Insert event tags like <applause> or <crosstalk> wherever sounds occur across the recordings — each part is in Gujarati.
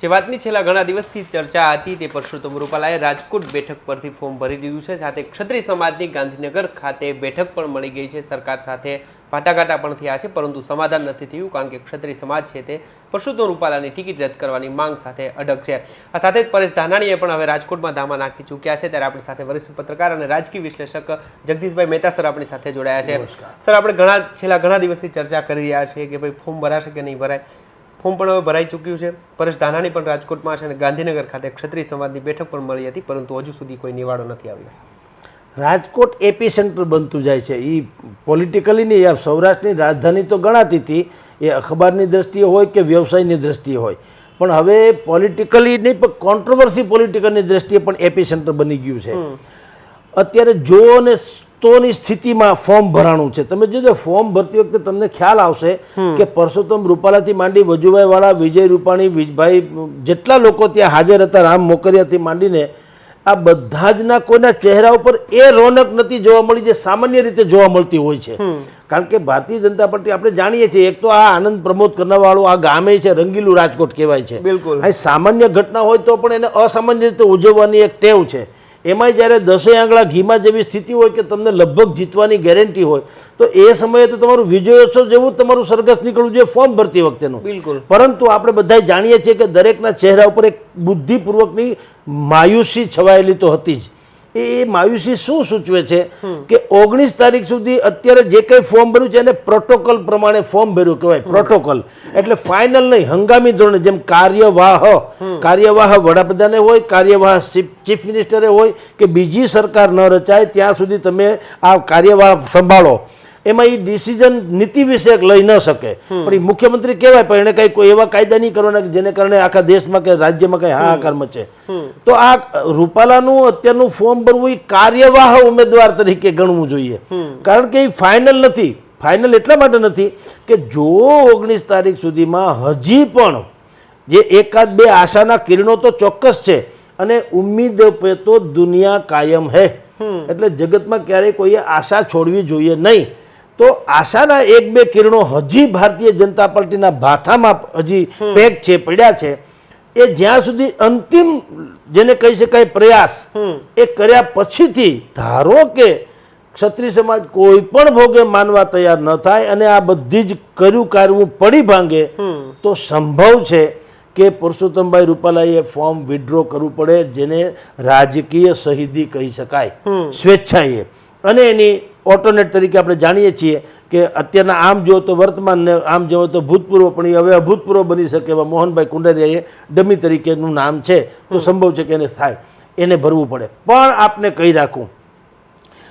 જે વાતની છેલ્લા ઘણા દિવસથી ચર્ચા હતી તે પરસોત્તમ રૂપાલાએ રાજકોટ બેઠક પરથી ફોર્મ ભરી દીધું છે. સાથે ક્ષત્રિય સમાજની ગાંધીનગર ખાતે બેઠક પણ મળી ગઈ છે. સરકાર સાથે વાટાઘાટા પણ થયા છે પરંતુ સમાધાન નથી થયું કારણ કે ક્ષત્રિય સમાજ છે તે પરસોત્તમ રૂપાલાની ટિકિટ રદ કરવાની માંગ સાથે અડગ છે. આ સાથે જ પરેશ ધાનાણીએ પણ હવે રાજકોટમાં ધામા નાખી ચૂક્યા છે. ત્યારે આપણી સાથે વરિષ્ઠ પત્રકાર અને રાજકીય વિશ્લેષક જગદીશભાઈ મહેતા સર આપણી સાથે જોડાયા છે. સર આપણે ઘણા છેલ્લા ઘણા દિવસથી ચર્ચા કરી રહ્યા છીએ કે ભાઈ ફોર્મ ભરાશે કે નહીં ભરાય? ફોર્મ પણ હવે ભરાઈ ચૂક્યું છે. પરેશ ધાનાણી પણ રાજકોટમાં છે અને ગાંધીનગર ખાતે ક્ષત્રિય સમાજની બેઠક પણ મળી હતી પરંતુ હજુ સુધી કોઈ નિવાડો નથી આવ્યો. રાજકોટ એપી સેન્ટર બનતું જાય છે. એ પોલિટિકલી નહીં આ સૌરાષ્ટ્રની રાજધાની તો ગણાતી હતી. એ અખબારની દ્રષ્ટિએ હોય કે વ્યવસાયની દ્રષ્ટિએ હોય. પણ હવે પોલિટિકલી નહીં પણ કોન્ટ્રોવર્સી પોલિટિકલની દ્રષ્ટિએ પણ એપી સેન્ટર બની ગયું છે. અત્યારે જો અને તોની સ્થિતિમાં ફોર્મ ભરાણું છે. તમે જોજો ફોર્મ ભરતી વખતે તમને ખ્યાલ આવશે કે પરસોત્તમ રૂપાલાથી માંડી વજુભાઈ વાળા વિજય રૂપાણી વિજભાઈ જેટલા લોકો ત્યાં હાજર હતા રામ મોકરિયાથી માંડીને આ બધા જ ના કોઈના ચહેરા ઉપર એ રોનક નથી જોવા મળી જે સામાન્ય રીતે જોવા મળતી હોય છે. કારણ કે ભારતીય જનતા પાર્ટી આપણે જાણીએ છીએ એક તો આ આનંદ પ્રમોદ કરનારવાળું આ ગામે છે રંગીલું રાજકોટ કહેવાય છે. બિલકુલ. સામાન્ય ઘટના હોય તો પણ એને અસામાન્ય રીતે ઉજવવાની એક ટેવ છે. એમાંય જ્યારે દસે આંગળા ઘીમાં જેવી સ્થિતિ હોય કે તમને લગભગ જીતવાની ગેરંટી હોય તો એ સમયે તો તમારું વિજયોત્સવ જેવું તમારું સરઘસ નીકળવું જોઈએ ફોર્મ ભરતી વખતેનું. બિલકુલ. પરંતુ આપણે બધા જાણીએ છીએ કે દરેકના ચહેરા ઉપર એક બુદ્ધિપૂર્વકની માયુસી છવાયેલી તો હતી જ. એ માયુસી શું સૂચવે છે કે ઓગણીસ તારીખ સુધી અત્યારે જે કંઈ ફોર્મ ભર્યું છે એને પ્રોટોકોલ પ્રમાણે ફોર્મ ભર્યું કહેવાય પ્રોટોકોલ. એટલે ફાઇનલ નહીં હંગામી ધોરણે જેમ કાર્યવાહ કાર્યવાહ વડાપ્રધાને હોય કાર્યવાહ ચીફ મિનિસ્ટરે હોય કે બીજી સરકાર ન રચાય ત્યાં સુધી તમે આ કાર્યવાહ સંભાળો. એમાં એ ડિસિઝન નીતિ વિષયક લઈ ન શકે. પણ એ મુખ્યમંત્રી કહેવાય પણ એને કઈ કોઈ એવા કાયદા નહીં કરવાના જેને કારણે આખા દેશમાં કે રાજ્યમાં કઈ હાહાકાર મચે. તો આ રૂપાલાનું અત્યારનું ફોર્મ ભરવું એ કાર્યવાહ ઉમેદવાર તરીકે ગણવું જોઈએ. કારણ કે એ ફાઇનલ નથી. ફાઇનલ એટલા માટે નથી કે જો ઓગણીસ તારીખ સુધીમાં હજી પણ જે એકાદ બે આશાના કિરણો તો ચોક્કસ છે અને ઉમ્મીદ પે તો દુનિયા કાયમ હે. એટલે જગતમાં ક્યારેય કોઈએ આશા છોડવી જોઈએ નહીં. તો આશાના એક બે કિરણો હજી ભારતીય જનતા પાર્ટીના ભાથામાં હજી પેક છે પડ્યા છે એ જ્યાં સુધી અંતિમ જેને કહી શકાય પ્રયાસ એ કર્યા પછીથી ધારો કે ક્ષત્રિય સમાજ કોઈ પણ ભોગે માનવા તૈયાર ન થાય અને આ બધી જ કર્યું કરવું પડી ભાંગે તો સંભવ છે કે પુરુષોત્તમભાઈ રૂપાલાએ ફોર્મ વિડ્રો કરવું પડે જેને રાજકીય શહીદી કહી શકાય સ્વેચ્છાએ. અને એની ઓલ્ટરનેટ તરીકે આપણે જાણીએ છીએ કે અત્યારના આમ જો તો વર્તમાનને આમ જો તો ભૂતપૂર્વ પણ એ હવે અભૂતપૂર્વ બની શકે એવા મોહનભાઈ કુંડારિયાએ ડમી તરીકેનું નામ છે. તો સંભવ છે કે એને થાય. એને ભરવું પડે. પણ આપને કહી રાખું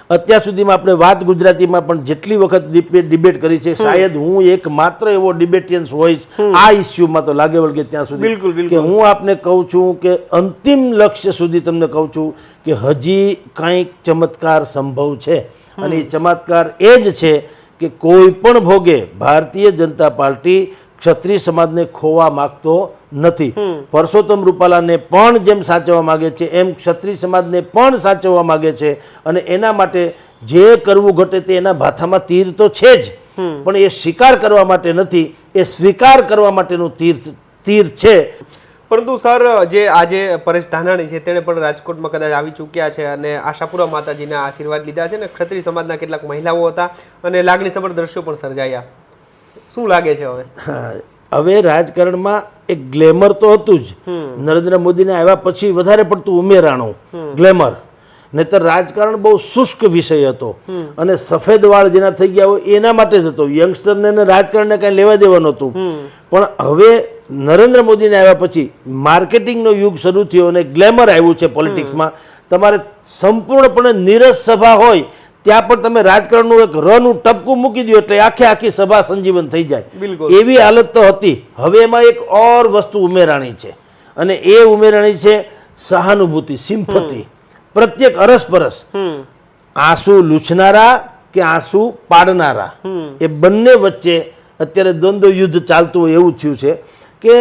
અત્યાર સુધીમાં આપણે વાત ગુજરાતીમાં પણ જેટલી વખત ડિબેટ કરી છે શાયદ હું એક માત્ર એવો ડિબેટિયન્સ હોઈશ આ ઇસ્યુમાં તો લાગે વળગે ત્યાં સુધી બિલકુલ. કે હું આપને કહું છું કે અંતિમ લક્ષ્ય સુધી તમને કહું છું કે હજી કંઈક ચમત્કાર સંભવ છે. અને એ ચમત્કાર એ જ છે કે કોઈ પણ ભોગે ભારતીય જનતા પાર્ટી ક્ષત્રિય સમાજને ખોવા માગતો નથી. પરસોત્તમ રૂપાલાને પણ જેમ સાચવવા માગે છે એમ ક્ષત્રિય સમાજને પણ સાચવવા માગે છે અને એના માટે જે કરવું ઘટે તે એના ભાથામાં તીર તો છે જ. પણ એ સ્વીકાર કરવા માટે નથી એ સ્વીકાર કરવા માટેનું તીર તીર છે. પરંતુ સર જે આજે પરેશ ધાનાણી છે તેણે પણ રાજકોટમાં કદાચ આવી ચૂક્યા છે અને આશાપુરા માતાજીના આશીર્વાદ લીધા છે ને ક્ષત્રિય સમાજના કેટલાક મહિલાઓ હતા અને લાગણીસભર દ્રશ્યો પણ સર્જાયા. શું લાગે છે હવે? હવે રાજકારણમાં એક ગ્લેમર તો હતું જ. નરેન્દ્ર મોદીને આવ્યા પછી વધારે પડતું ઉમેરાણું ગ્લેમર. નહીતર રાજકારણ બહુ શુષ્ક વિષય હતો. અને સફેદ વાળ જેના થઈ ગયા હોય એના માટે જ હતો. યંગસ્ટરને રાજકારણને કાંઈ લેવા દેવાનું હતું પણ હવે નરેન્દ્ર મોદીને આવ્યા પછી માર્કેટિંગનો યુગ શરૂ થયો અને ગ્લેમર આવ્યું છે પોલિટિક્સમાં. તમારે સંપૂર્ણપણે નીરસ સભા હોય ત્યાં પણ તમે રાજકારણનું એક રનું ટપકું મૂકી દો એટલે આખે આખી સભા સંજીવન થઈ જાય. એવી હાલત તો હતી. હવે એમાં એક ઓર વસ્તુ ઉમેરાણી છે. અને એ ઉમેરાણી છે સહાનુભૂતિ સિમ્પતિ પ્રત્યેક અરસપરસ આંસુ લૂછનારા કે આંસુ પાડનારા? એ બંને વચ્ચે અત્યારે દ્વંદ્વ યુદ્ધ ચાલતું હોય એવું થયું છે. કે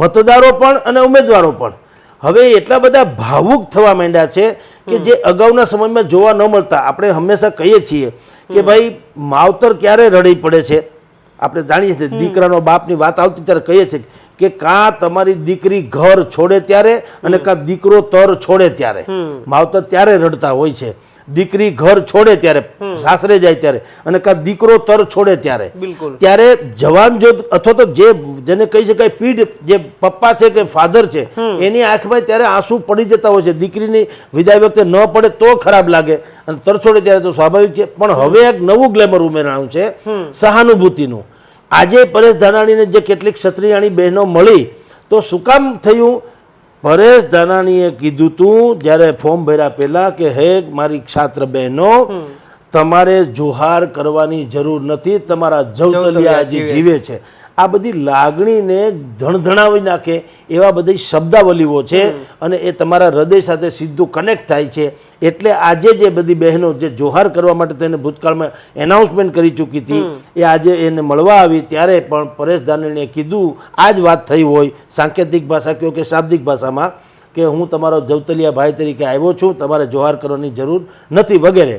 મતદારો પણ અને ઉમેદવારો પણ. હવે એટલા બધા ભાવુક થવા માંડ્યા છે કે જે અગાઉના સમયમાં જોવા ન મળતા આપણે હંમેશા કહીએ છીએ કે ભાઈ માવતર ક્યારે રડી પડે છે? આપણે જાણીએ છીએ દીકરાનો બાપની વાત આવતી ત્યારે કહીએ છીએ કે કે કાં તમારી દીકરી ઘર છોડે ત્યારે અને કાં દીકરો તર છોડે ત્યારે. માવતર ત્યારે રડતા હોય છે. દીકરી ઘર છોડે ત્યારે સાસરે જાય ત્યારે અને કા દીકરો તર છોડે ત્યારે ત્યારે જવાન જો અથવા તો જે જેને કહી શકાય પીઢ જે પપ્પા છે કે ફાધર છે એની આંખમાં ત્યારે આંસુ પડી જતા હોય છે. દીકરીની વિદાય વખતે ન પડે તો ખરાબ લાગે. અને તર છોડે ત્યારે તો સ્વાભાવિક છે. પણ હવે એક નવું ગ્લેમર ઉમેરાણું છે સહાનુભૂતિનું. આજે પરેશ ધાનાણીને જે કેટલીક ક્ષત્રિયાણી બહેનો મળી તો શું કામ થયું? પરેશ ધાનાણીએ કીધું તું જ્યારે ફોર્મ ભર્યા પહેલાં કે હે મારી છાત્ર બહેનો તમારે જોહાર કરવાની જરૂર નથી તમારા જવતલિયા હજી જીવે છે. આ બધી લાગણીને ધણધણાવી નાખે એવા બધી શબ્દાવલીઓ છે અને એ તમારા હૃદય સાથે સીધું કનેક્ટ થાય છે. એટલે આજે જે બધી બહેનો જે જોહાર કરવા માટે તેને ભૂતકાળમાં એનાઉન્સમેન્ટ કરી ચૂકી હતી એ આજે એને મળવા આવી. ત્યારે પણ પરેશ ધાનાણીએ કીધું આ જ વાત થઈ હોય. સાંકેતિક ભાષા કહો કે શાબ્દિક ભાષામાં કે હું તમારો જવતલિયા ભાઈ તરીકે આવ્યો છું તમારે જોહાર કરવાની જરૂર નથી વગેરે.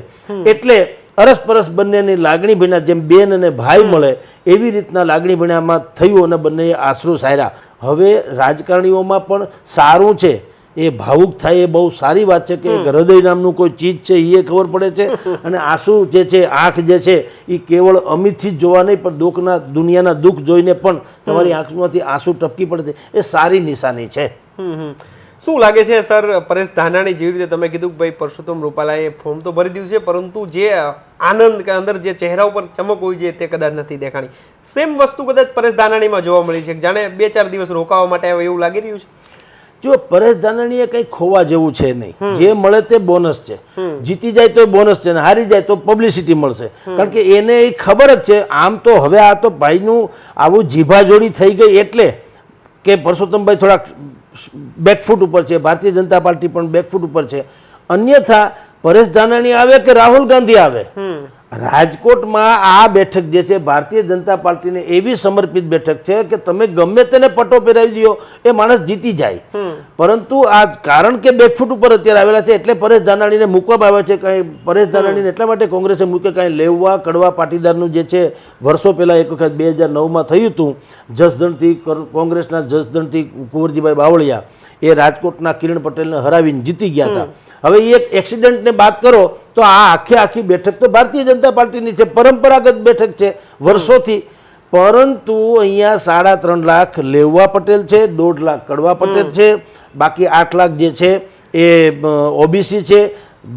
એટલે અરસપરસ બંનેની લાગણી ભીના જેમ બેન અને ભાઈ મળે એવી રીતના લાગણી ભીનામાં થયું અને બંનેએ આશરો સાર્યા હવે રાજકારણીઓમાં પણ સારું છે. એ ભાવુક થાય એ બહુ સારી વાત છે કે હૃદય નામનું કોઈ ચીજ છે એ ખબર પડે છે. <laughs> અને આંસુ જે છે આંખ જે છે એ કેવળ અમિતથી જ જોવા નહીં પણ દુઃખના દુનિયાના દુઃખ જોઈને પણ તમારી આંખમાંથી આંસુ ટપકી પડે છે. એ સારી નિશાની છે. શું લાગે છે સર પરેશ ધાનાણી જેવી રીતે તમે કીધું કે ભાઈ પરસોત્તમ રૂપાલાએ ફોર્મ તો ભરી દીધું છે પરંતુ જે આનંદ કે અંદર જે ચહેરા ઉપર ચમક હોય છે તે કદાચ નથી દેખાણી. સેમ વસ્તુ કદાચ પરેશ ધાનાણીમાં જોવા મળી છે. જાણે બે ચાર દિવસ રોકાવા માટે આવે એવું લાગી રહ્યું છે? જો પરેશ ધાનાણીએ કંઈ ખોવા જેવું છે નહીં. જે મળે તે બોનસ છે. જીતી જાય તો બોનસ છે ને હારી જાય તો પબ્લિસિટી મળશે. કારણ કે એને એ ખબર જ છે આમ તો હવે આ તો ભાઈનું આવું જીભાજોડી થઈ ગઈ એટલે કે પરસોત્તમભાઈ થોડાક બેકફૂટ ઉપર છે ભારતીય જનતા પાર્ટી પણ બેકફૂટ ઉપર છે. અન્યથા પરેશ ધાનાણી આવે કે રાહુલ ગાંધી આવે? રાજકોટમાં આ બેઠક જે છે ભારતીય જનતા પાર્ટીને એવી સમર્પિત બેઠક છે કે તમે ગમે તેને પટો પહેરાવી દો એ માણસ જીતી જાય. પરંતુ આ કારણ કે બેકફૂટ ઉપર અત્યારે આવેલા છે એટલે પરેશ ધાનાણીને મૂકવામાં આવ્યા છે કાંઈ. પરેશ ધાનાણીને એટલા માટે કોંગ્રેસે મૂકે કાંઈ લેવા કડવા પાટીદારનું જે છે વર્ષો પહેલાં એક વખત બે હજાર નવમાં થયું હતું જસદણથી કોંગ્રેસના જસદણથી કુંવરજીભાઈ બાવળિયા એ રાજકોટના કિરણ પટેલને હરાવીને જીતી ગયા હતા. હવે એ એક એક્સિડન્ટને બાદ કરો તો આ આખે આખી બેઠક તો ભારતીય જનતા પાર્ટીની છે પરંપરાગત બેઠક છે વર્ષોથી પરંતુ અહીંયા સાડા ત્રણ લાખ લેવા પટેલ છે દોઢ લાખ કડવા પટેલ છે બાકી આઠ લાખ જે છે એ ઓબીસી છે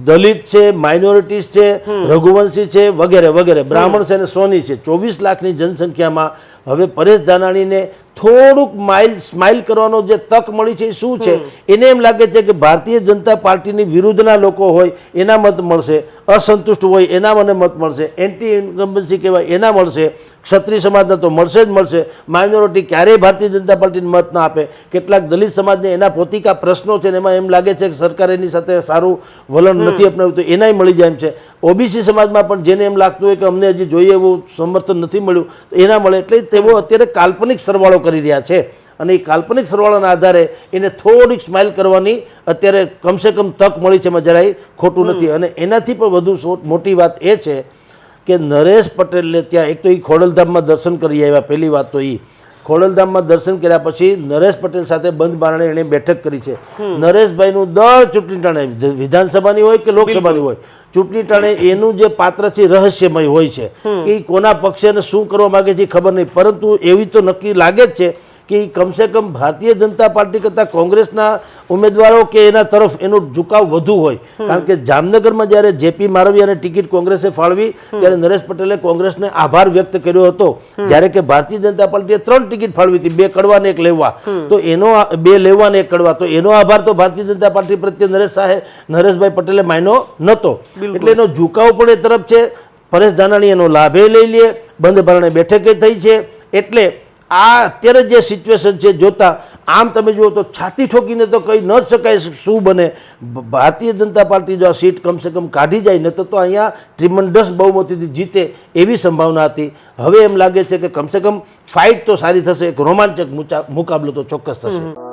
દલિત છે માઇનોરિટીઝ છે રઘુવંશી છે વગેરે વગેરે. બ્રાહ્મણ છે અને સોની છે. ચોવીસ લાખની જનસંખ્યામાં હવે પરેશ ધાનાણીને થોડુંક માઇલ સ્માઇલ કરવાનો જે તક મળી છે એ શું છે? એને એમ લાગે છે કે ભારતીય જનતા પાર્ટીની વિરુદ્ધના લોકો હોય એના મત મળશે. અસંતુષ્ટ હોય એના મને મત મળશે. એન્ટી ઇન્કમ્બન્સી કહેવાય એના મળશે. ક્ષત્રિય સમાજના તો મળશે જ મળશે. માઇનોરિટી ક્યારેય ભારતીય જનતા પાર્ટીને મત ના આપે. કેટલાક દલિત સમાજને એના પોતિકા પ્રશ્નો છે ને એમાં એમ લાગે છે કે સરકાર એની સાથે સારું વલણ નથી અપનાવ્યું તો એનાય મળી જાય એમ છે. ઓબીસી સમાજમાં પણ જેને એમ લાગતું હોય કે અમને હજી જોઈએ એવું સમર્થન નથી મળ્યું તો એના મળે. એટલે તેઓ અત્યારે કાલ્પનિક સરવાળો કરી રહ્યા છે. અને એ કાલ્પનિક સરવાળાના આધારે એને થોડીક સ્માઇલ કરવાની અત્યારે કમસે કમ તક મળી છે એમાં જરાય ખોટું નથી. અને એનાથી પણ વધુ મોટી વાત એ છે કે નરેશ પટેલને ત્યાં એક તો એ ખોડલધામમાં દર્શન કરી આવ્યા પહેલી વાત તો એ ખોડલધામમાં દર્શન કર્યા પછી નરેશ પટેલ સાથે બંધ બારણે એણે બેઠક કરી છે. નરેશભાઈનું દર ચૂંટણી ટાણે વિધાનસભાની હોય કે લોકસભાની હોય ચૂંટણી ટાણે એનું જે પાત્ર છે રહસ્યમય હોય છે. કે એ કોના પક્ષે શું કરવા માગે છે ખબર નહીં. પરંતુ એવી તો નક્કી લાગે જ છે કે એ કમસે કમ ભારતીય જનતા પાર્ટી કરતાં કોંગ્રેસના ઉમેદવારો કે એના તરફ એનો ઝુકાવ વધુ હોય. કારણ કે જામનગરમાં જ્યારે જેપી મારવિયાને ટિકિટ કોંગ્રેસે ફાળવી, ત્યારે નરેશ પટેલે કોંગ્રેસને આભાર વ્યક્ત કર્યો હતો. જ્યારે કે ભારતીય જનતા પાર્ટીએ ત્રણ ટિકિટ ફાળવી હતી, બે કડવા ને એક લેવા. તો એનો બે લેવા ને એક કડવા. તો એનો આભાર તો ભારતીય જનતા પાર્ટી પ્રત્યે નરેશ સાહેબ નરેશભાઈ પટેલે માન્યો નહોતો એટલે એનો ઝુકાવ પણ એ તરફ છે. પરેશ ધાનાણી એનો લાભે લઈ લે. બંધ ભરણે બેઠકે થઈ છે. એટલે આ અત્યારે જે સિચ્યુએશન છે, જોતા આમ તમે જુઓ તો છાતી ઠોકીને તો કહી ન શકાય, શું બને? ભારતીય જનતા પાર્ટી જો આ સીટ કમસે કમ કાઢી જાય ને તો તો અહીંયા ટ્રિમન્ડસ બહુમતીથી જીતે એવી સંભાવના હતી. હવે એમ લાગે છે કે કમસે કમ ફાઇટ તો સારી થશે, એક રોમાંચક મુચા- મુકાબલો તો ચોક્કસ થશે.